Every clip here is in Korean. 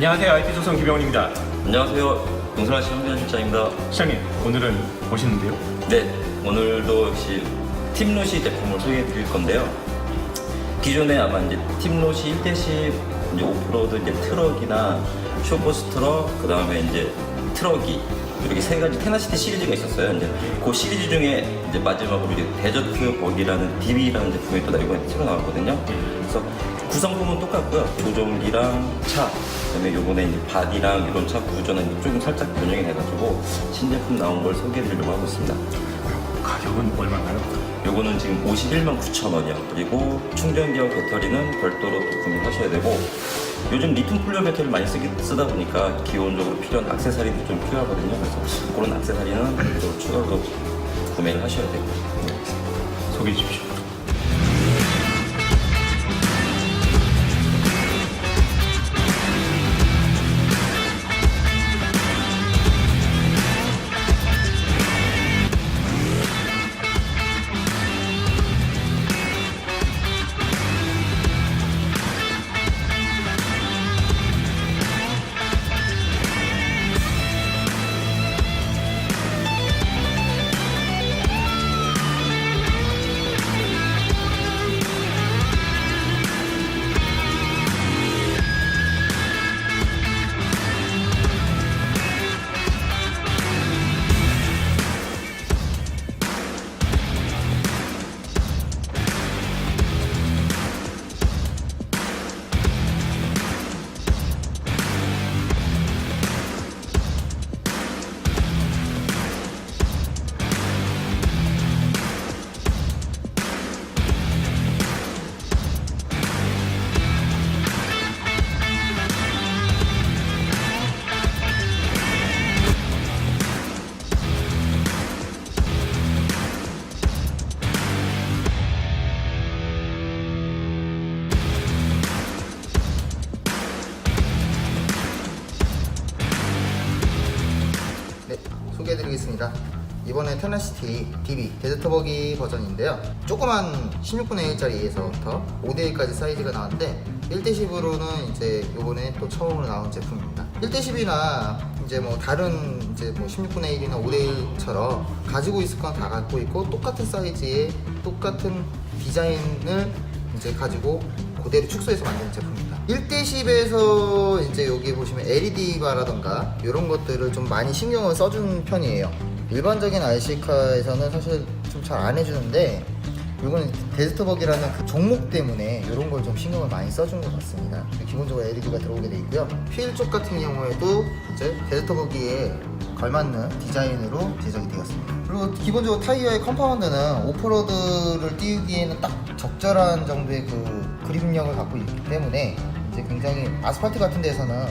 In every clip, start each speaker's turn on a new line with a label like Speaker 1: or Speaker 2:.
Speaker 1: 안녕하세요. IT조선 김영훈입니다.
Speaker 2: 안녕하세요. 동서아시 황변 실장입니다.
Speaker 1: 시장님, 오늘은 오시는데요.
Speaker 2: 네, 오늘도 역시 팀로시 제품을 소개해 드릴 건데요. 기존에 아마 이제 팀로시 1대식 이제 오프로드 이제 트럭이나 쇼버스 트럭, 그 다음에 이제 트럭이 이렇게 세 가지 테나시티 시리즈가 있었어요. 이제 그 시리즈 중에 이제 마지막으로 이제 데저트 버기라는 DB라는 제품이 또 이번에 새로 나왔거든요. 그래서 구성품은 똑같고요. 조종기랑 차, 그다음에 요번에 이제 바디랑 이런 차 구조는 조금 살짝 변형이 돼가지고 신제품 나온 걸 소개해드리려고 하고 있습니다.
Speaker 1: 가격은 얼마나요?
Speaker 2: 요거는 지금 51만 9천 원이요. 그리고 충전기와 배터리는 별도로 또 구매하셔야 되고 요즘 리튬 폴리오 배터리 많이 쓰기, 쓰다 보니까 기본적으로 필요한 액세서리도 좀 필요하거든요. 그래서 그런 액세서리는 또 추가로 구매를 하셔야 되고.
Speaker 1: 소개해 주십시오.
Speaker 3: 이번에 테나시티 DB 데저터버기 버전인데요. 조그만 16분의 1짜리에서부터 5대1까지 사이즈가 나왔는데 1대10으로는 이제 요번에 또 처음으로 나온 제품입니다. 1대10이나 이제 뭐 다른 이제 뭐 16분의 1이나 5대1처럼 가지고 있을 건 다 갖고 있고 똑같은 사이즈의 똑같은 디자인을 이제 가지고 그대로 축소해서 만드는 제품입니다. 1대10에서 이제 여기 보시면 LED 바라던가 이런 것들을 좀 많이 신경을 써준 편이에요. 일반적인 RC카에서는 사실 좀 잘 안 해주는데 이거는 데스터벅이라는 그 종목 때문에 이런 걸 좀 신경을 많이 써준 것 같습니다. 기본적으로 LED가 들어오게 돼 있고요. 휠 쪽 같은 경우에도 이제 데스터벅이에 걸맞는 디자인으로 제작이 되었습니다. 그리고 기본적으로 타이어의 컴파운드는 오프로드를 띄우기에는 딱 적절한 정도의 그 그립력을 갖고 있기 때문에 이제 굉장히 아스팔트 같은 데서는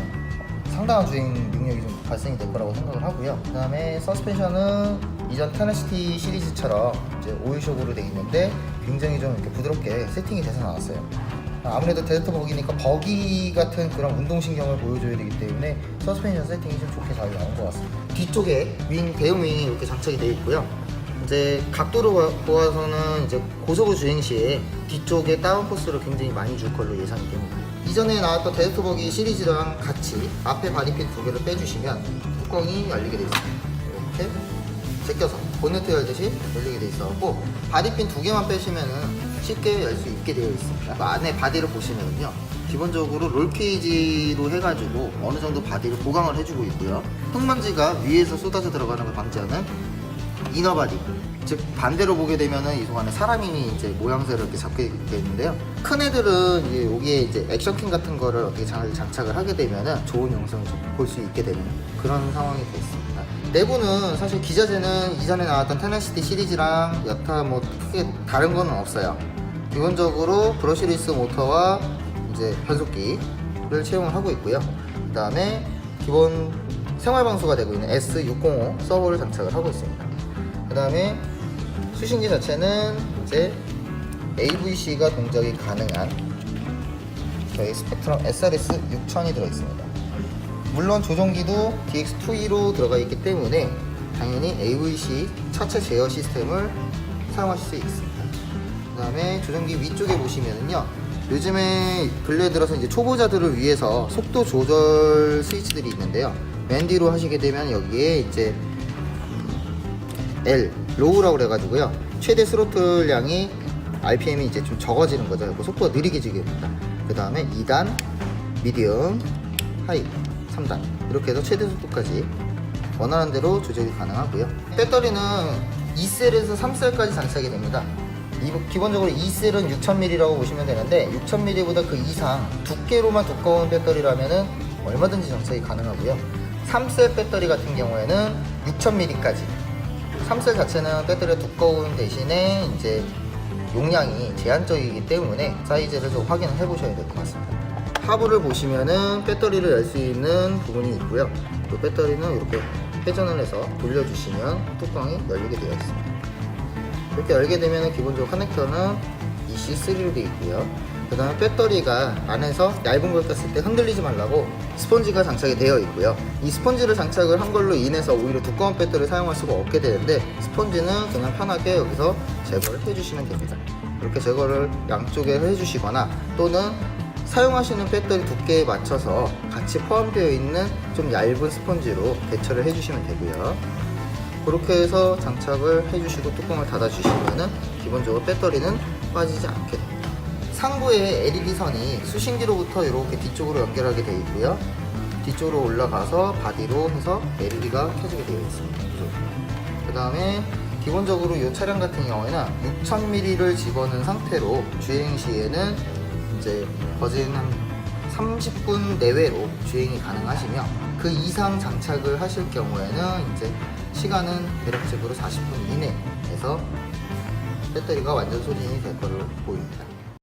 Speaker 3: 상당한 주행 능력이 좀 발생이 될 거라고 생각을 하고요. 그 다음에 서스펜션은 이전 테너시티 시리즈처럼 이제 오일쇼크로 되어 있는데 굉장히 좀 이렇게 부드럽게 세팅이 돼서 나왔어요. 아무래도 데저트 버기니까 버기 같은 그런 운동신경을 보여줘야 되기 때문에 서스펜션 세팅이 좀 좋게 잘 나온 것 같습니다. 뒤쪽에 윙, 대형 윙이 이렇게 장착이 되어 있고요. 이제 각도로 보- 보아서는 이제 고속으로 주행 시에 뒤쪽에 다운포스를 굉장히 많이 줄 걸로 예상이 됩니다. 이전에 나왔던 데스트 버기 시리즈랑 같이 앞에 바디핀 두 개를 빼주시면 뚜껑이 열리게 되어 있습니다. 이렇게 제껴서 본네트 열듯이 열리게 돼 있어갖고 바디핀 두 개만 빼시면은 쉽게 열 수 있게 되어 있습니다. 그 안에 바디를 보시면은요. 기본적으로 롤 케이지로 해가지고 어느 정도 바디를 보강을 해주고 있고요. 흙먼지가 위에서 쏟아져 들어가는 걸 방지하는 이너 바디. 즉 반대로 보게 되면은 이 속안에 사람이 이제 모양새를 이렇게 잡게 되는데요. 큰 애들은 이제 여기에 이제 액션캠 같은 거를 어떻게 잘 장착을 하게 되면은 좋은 영상을 볼 수 있게 되는 그런 상황이 됐습니다. 내부는 사실 기자재는 이전에 나왔던 테네시티 시리즈랑 여타 뭐 크게 다른 거는 없어요. 기본적으로 브러시리스 모터와 이제 변속기를 채용을 하고 있고요. 그 다음에 기본 생활 방수가 되고 있는 S605 서버를 장착을 하고 있습니다. 그 다음에 수신기 자체는 이제 AVC가 동작이 가능한 저희 스펙트럼 SRS 6000이 들어있습니다. 물론 조종기도 DX2E로 들어가 있기 때문에 당연히 AVC 차체 제어 시스템을 사용하실 수 있습니다. 그 다음에 조종기 위쪽에 보시면은요 요즘에 근래 들어서 이제 초보자들을 위해서 속도 조절 스위치들이 있는데요. 맨 뒤로 하시게 되면 여기에 이제 L 로우라고 그래가지고요. 최대 스로틀량이 RPM이 이제 좀 적어지는 거죠. 그 속도가 느리게 지게 됩니다. 그 다음에 2단, 미디엄, 하이, 3단 이렇게 해서 최대 속도까지 원하는 대로 조절이 가능하고요. 배터리는 2셀에서 3셀까지 장착이 됩니다. 이- 기본적으로 2셀은 6000mAh라고 보시면 되는데 6000mAh보다 그 이상 두께로만 두꺼운 배터리라면은 얼마든지 장착이 가능하고요. 3셀 배터리 같은 경우에는 6000mAh까지 3셀 자체는 배터리가 두꺼운 대신에 이제 용량이 제한적이기 때문에 사이즈를 좀 확인을 해 보셔야 될 것 같습니다. 하부를 보시면은 배터리를 열 수 있는 부분이 있고요. 그 배터리는 이렇게 회전을 해서 돌려주시면 뚜껑이 열리게 되어 있습니다. 이렇게 열게 되면 기본적으로 커넥터는 EC3로 되어 있고요. 그 다음에 배터리가 안에서 얇은 걸 꼈을 때 흔들리지 말라고 스펀지가 장착이 되어 있고요. 이 스펀지를 장착을 한 걸로 인해서 오히려 두꺼운 배터리를 사용할 수가 없게 되는데 스펀지는 그냥 편하게 여기서 제거를 해주시면 됩니다. 이렇게 제거를 양쪽에 해주시거나 또는 사용하시는 배터리 두께에 맞춰서 같이 포함되어 있는 좀 얇은 스펀지로 대처를 해주시면 되고요. 그렇게 해서 장착을 해주시고 뚜껑을 닫아주시면은 기본적으로 배터리는 빠지지 않게 됩니다. 상부에 LED 선이 수신기로부터 이렇게 뒤쪽으로 연결하게 되어 있고요. 뒤쪽으로 올라가서 바디로 해서 LED가 켜지게 되어 있습니다. 그 다음에 기본적으로 이 차량 같은 경우에는 6000mAh를 집어넣은 상태로 주행 시에는 이제 거진 한 30분 내외로 주행이 가능하시며 그 이상 장착을 하실 경우에는 이제 시간은 대략적으로 40분 이내에서 배터리가 완전 소진이 될 걸로 보입니다.